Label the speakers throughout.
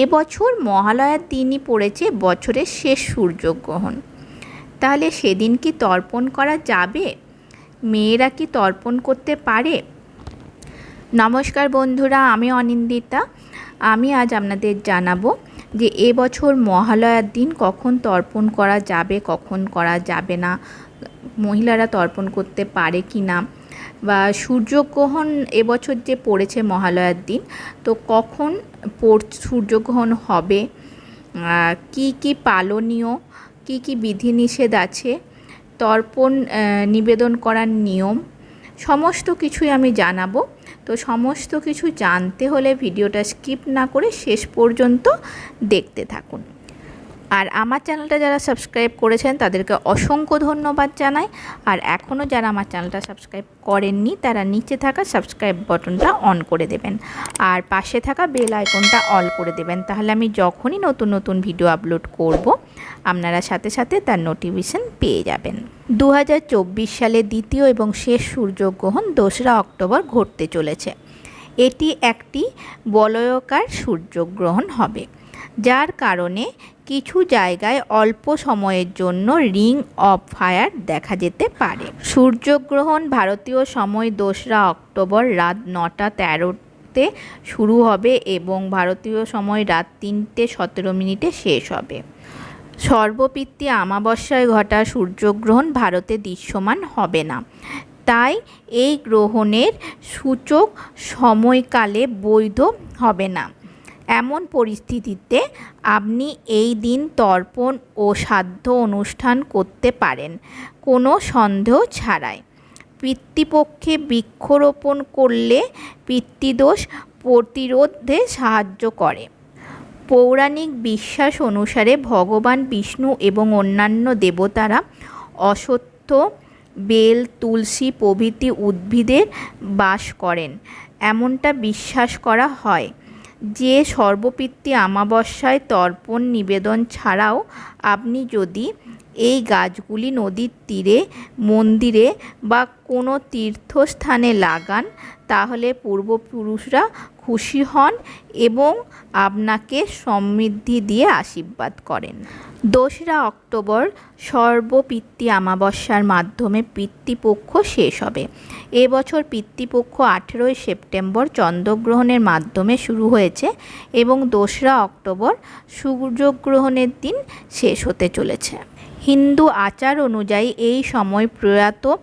Speaker 1: এবছর মহালয়ার দিনই পড়েছে বছরের শেষ সূর্যগ্রহণ। তাহলে সেদিন কি তর্পণ করা যাবে? মেয়েরা কি তর্পণ করতে পারে? নমস্কার বন্ধুরা, আমি অনিন্দিতা। আমি আজ আপনাদের জানাব যে এবছর মহালয়ার দিন কখন তর্পণ করা যাবে, কখন করা যাবে না? মহিলারা তর্পণ করতে পারে কি না বা সূর্যগ্রহণ এবছর যে পড়েছে মহালয়ার দিন, তো কখন পড়, সূর্যগ্রহণ হবে? কি কি পালনীয়, কি কি বিধিনিষেধ আছে? তর্পণ নিবেদন করার নিয়ম, সমস্ত কিছুই আমি জানাব। তো সমস্ত কিছু জানতে হলে ভিডিওটা স্কিপ না করে শেষ পর্যন্ত দেখতে থাকুন। আর আমার চ্যানেলটা যারা সাবস্ক্রাইব করেছেন, তাদেরকে অসংখ্য ধন্যবাদ জানাই। আর এখনও যারা আমার চ্যানেলটা সাবস্ক্রাইব করেননি, তারা নিচে থাকা সাবস্ক্রাইব বাটনটা অন করে দেবেন। আর পাশে থাকা বেল আইকনটা অল করে দেবেন। তাহলে আমি যখনই নতুন নতুন ভিডিও আপলোড করব, আপনারা সাথে সাথে তার নোটিফিকেশন পেয়ে যাবেন। দু হাজার চব্বিশ সালে দ্বিতীয় এবং শেষ সূর্যগ্রহণ দোসরা অক্টোবর ঘটতে চলেছে। এটি একটি বলয়কার সূর্যগ্রহণ হবে। যার কারণে কিছু জায়গায় অল্প সময়ের জন্য রিং অফ ফায়ার দেখা যেতে পারে। সূর্যগ্রহণ ভারতীয় সময় দোসরা অক্টোবর রাত নটা তেরোতে শুরু হবে এবং ভারতীয় সময় রাত তিনটে সতেরো মিনিটে শেষ হবে। সর্বপিত্তি আমাবস্যায় ঘটা সূর্যগ্রহণ ভারতে দৃশ্যমান হবে না। তাই এই গ্রহণের সূচক সময়কালে বৈধ হবে না। এমন পরিস্থিতিতে আপনি এই দিন তর্পণ ও সাধ্য অনুষ্ঠান করতে পারেন, কোনো সন্দেহ ছাড়াই। পিতৃপক্ষে বৃক্ষরোপণ করলে পিতৃদোষ প্রতিরোধে সাহায্য করে। পৌরাণিক বিশ্বাস অনুসারে ভগবান বিষ্ণু এবং অন্যান্য দেবতারা অসত্য বেল, তুলসী প্রভৃতি উদ্ভিদের বাস করেন। এমনটা বিশ্বাস করা হয়। যে সর্বপিত্তি আমাবস্যায় তর্পণ নিবেদন ছাড়াও আপনি যদি এই গাছগুলি নদীর তীরে, মন্দিরে বা কোনো তীর্থস্থানে লাগান, তাহলে পূর্বপুরুষরা খুশি হন এবং আপনাকে সমৃদ্ধি দিয়ে আশীর্বাদ করেন। দোসরা অক্টোবর, সর্বপিতৃ আমাবস্যার মাধ্যমে পিতৃপক্ষ শেষ হবে। এবছর পিতৃপক্ষ আঠেরোই সেপ্টেম্বর চন্দ্রগ্রহণের মাধ্যমে শুরু হয়েছে এবং দোসরা অক্টোবর সূর্যগ্রহণের দিন শেষ হতে চলেছে। হিন্দু আচার অনুযায়ী এই সময় প্রয়াত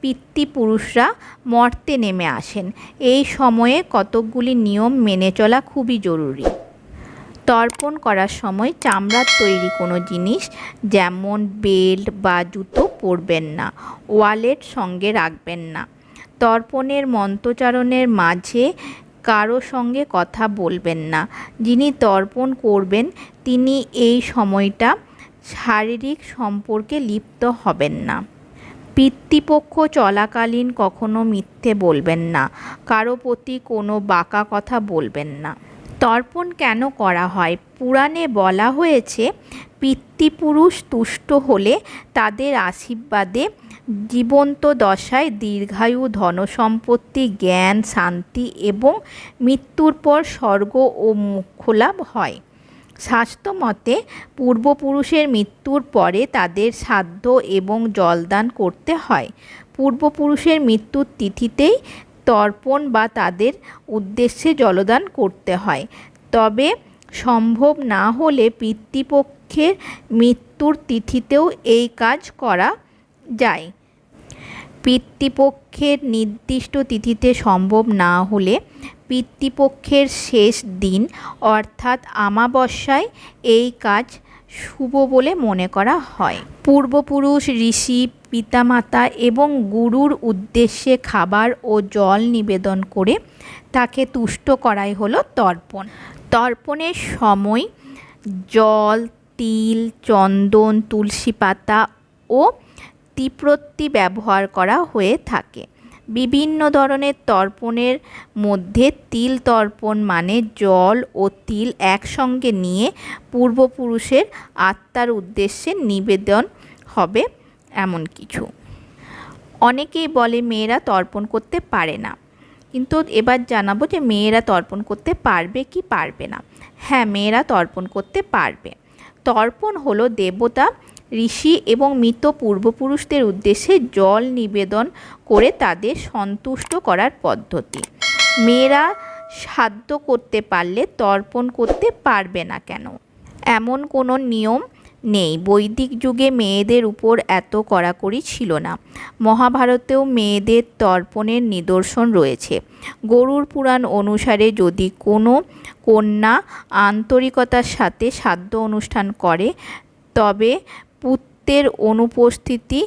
Speaker 1: পিতৃপুরুষরা মর্তে নেমে আসেন। এই সময়ে কতকগুলি নিয়ম মেনে চলা খুবই জরুরি। তর্পণ করার সময় চামড়ার তৈরি কোনো জিনিস, যেমন বেল্ট বা জুতো, পরবেন না। ওয়ালেট সঙ্গে রাখবেন না। তর্পণের মন্ত্রচারণের মাঝে কারও সঙ্গে কথা বলবেন না। যিনি তর্পণ করবেন, তিনি এই সময়টা শারীরিক সম্পর্কে লিপ্ত হবেন না। পিতৃপক্ষ চলাকালীন কখনো মিথ্যে বলবেন না, কারও প্রতি কোনো বাঁকা কথা বলবেন না। তর্পণ কেন করা হয়? পুরাণে বলা হয়েছে, পিতৃপুরুষ তুষ্ট হলে তাদের আশীর্বাদে জীবন্ত দশায় দীর্ঘায়ু ধনসম্পত্তি, জ্ঞান, শান্তি এবং মৃত্যুর পর স্বর্গ ও মোক্ষলাভ হয়। শাস্ত্রমতে পূর্বপুরুষের মৃত্যুর পরে তাদের শ্রাদ্ধ এবং জলদান করতে হয়। পূর্বপুরুষের মৃত্যুর তিথিতেই তর্পণ বা তাদের উদ্দেশ্যে জলদান করতে হয়। তবে সম্ভব না হলে পিতৃপক্ষের মৃত্যুর তিথিতেও এই কাজ করা যায়। পিতৃপক্ষের নির্দিষ্ট তিথিতে সম্ভব না হলে পিতৃপক্ষের শেষ দিন, অর্থাৎ আমাবস্যায় এই কাজ শুভ বলে মনে করা হয়। পূর্বপুরুষ, ঋষি, পিতামাতা এবং গুরুর উদ্দেশ্যে খাবার ও জল নিবেদন করে তাকে তুষ্ট করাই হলো তর্পণ। তর্পণের সময় জল, তিল, চন্দন, তুলসী পাতা ও তীব্রত্তি ব্যবহার করা হয়ে থাকে। বিভিন্ন ধরনের তর্পণের মধ্যে তিল তর্পণ মানে জল ও তিল একসঙ্গে নিয়ে পূর্বপুরুষের আত্মার উদ্দেশ্যে নিবেদন হবে এমন কিছু। অনেকেই বলে মেয়েরা তর্পণ করতে পারে না। কিন্তু এবার জানাব যে মেয়েরা তর্পণ করতে পারবে কি পারবে না। হ্যাঁ মেয়েরা তর্পণ করতে পারবে। তর্পণ হলো দেবতা ঋষি এবং মৃত পূর্বপুরুষদের উদ্দেশ্যে জল নিবেদন করে তাদের সন্তুষ্ট করার পদ্ধতি। মেয়েরা সাধ্য করতে পারলে তর্পণ করতে পারবে না কেন? এমন কোনো নিয়ম নেই। বৈদিক যুগে মেয়েদের উপর এত কড়াকড়ি ছিল না। মহাভারতেও মেয়েদের তর্পণের নিদর্শন রয়েছে। গরুর পুরাণ অনুসারে যদি কোনো কন্যা আন্তরিকতার সাথে সাধ্য অনুষ্ঠান করে, তবে পুত্রের অনুপস্থিতি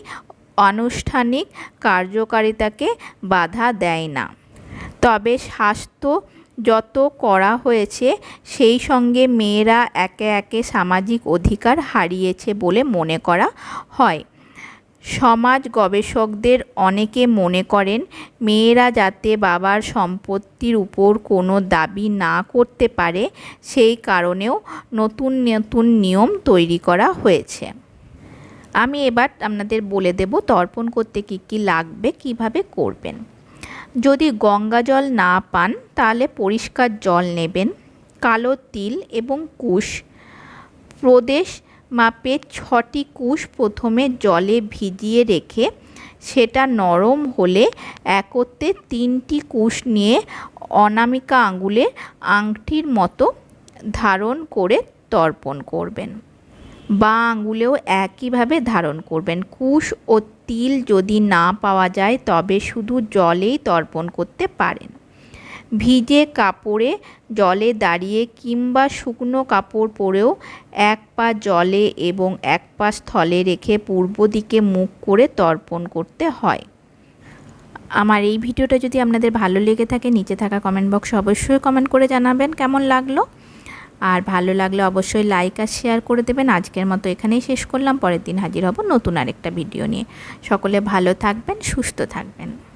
Speaker 1: আনুষ্ঠানিক কার্যকারিতাকে বাধা দেয় না। তবে স্বাস্থ্য যত করা হয়েছে, সেই সঙ্গে মেয়েরা একে একে সামাজিক অধিকার হারিয়েছে বলে মনে করা হয়। সমাজ গবেষকদের অনেকে মনে করেন, মেয়েরা যাতে বাবার সম্পত্তির উপর কোনো দাবি না করতে পারে, সেই কারণেও নতুন নতুন নিয়ম তৈরি করা হয়েছে। আমি এবার আপনাদের বলে দেব তর্পণ করতে কী কী লাগবে, কীভাবে করবেন। যদি গঙ্গা জল না পান, তাহলে পরিষ্কার জল নেবেন, কালো তিল এবং কুশ। প্রদেশ মাপে ছটি কুশ প্রথমে জলে ভিজিয়ে রেখে সেটা নরম হলে একত্রে তিনটি কুশ নিয়ে অনামিকা আঙুলের আংটির মতো ধারণ করে তর্পণ করবেন। বা আঙুলেও একইভাবে ধারণ করবেন। কুশ ও তিল যদি না পাওয়া যায়, তবে শুধু জলেই তর্পণ করতে পারেন। ভিজে কাপড়ে জলে দাঁড়িয়ে কিংবা শুকনো কাপড় পরেও এক পা জলে এবং এক পা স্থলে রেখে পূর্ব দিকে মুখ করে তর্পণ করতে হয়। আমার এই ভিডিওটা যদি আপনাদের ভালো লেগে থাকে, নিচে থাকা কমেন্ট বক্সে অবশ্যই কমেন্ট করে জানাবেন। কেমন লাগল? আর ভালো লাগলে অবশ্যই লাইক আর শেয়ার করে দেবেন। আজকের মতো এখানেই শেষ করলাম। পরের দিন হাজির হব নতুন আরেকটা ভিডিও নিয়ে। সকলে ভালো থাকবেন, সুস্থ থাকবেন।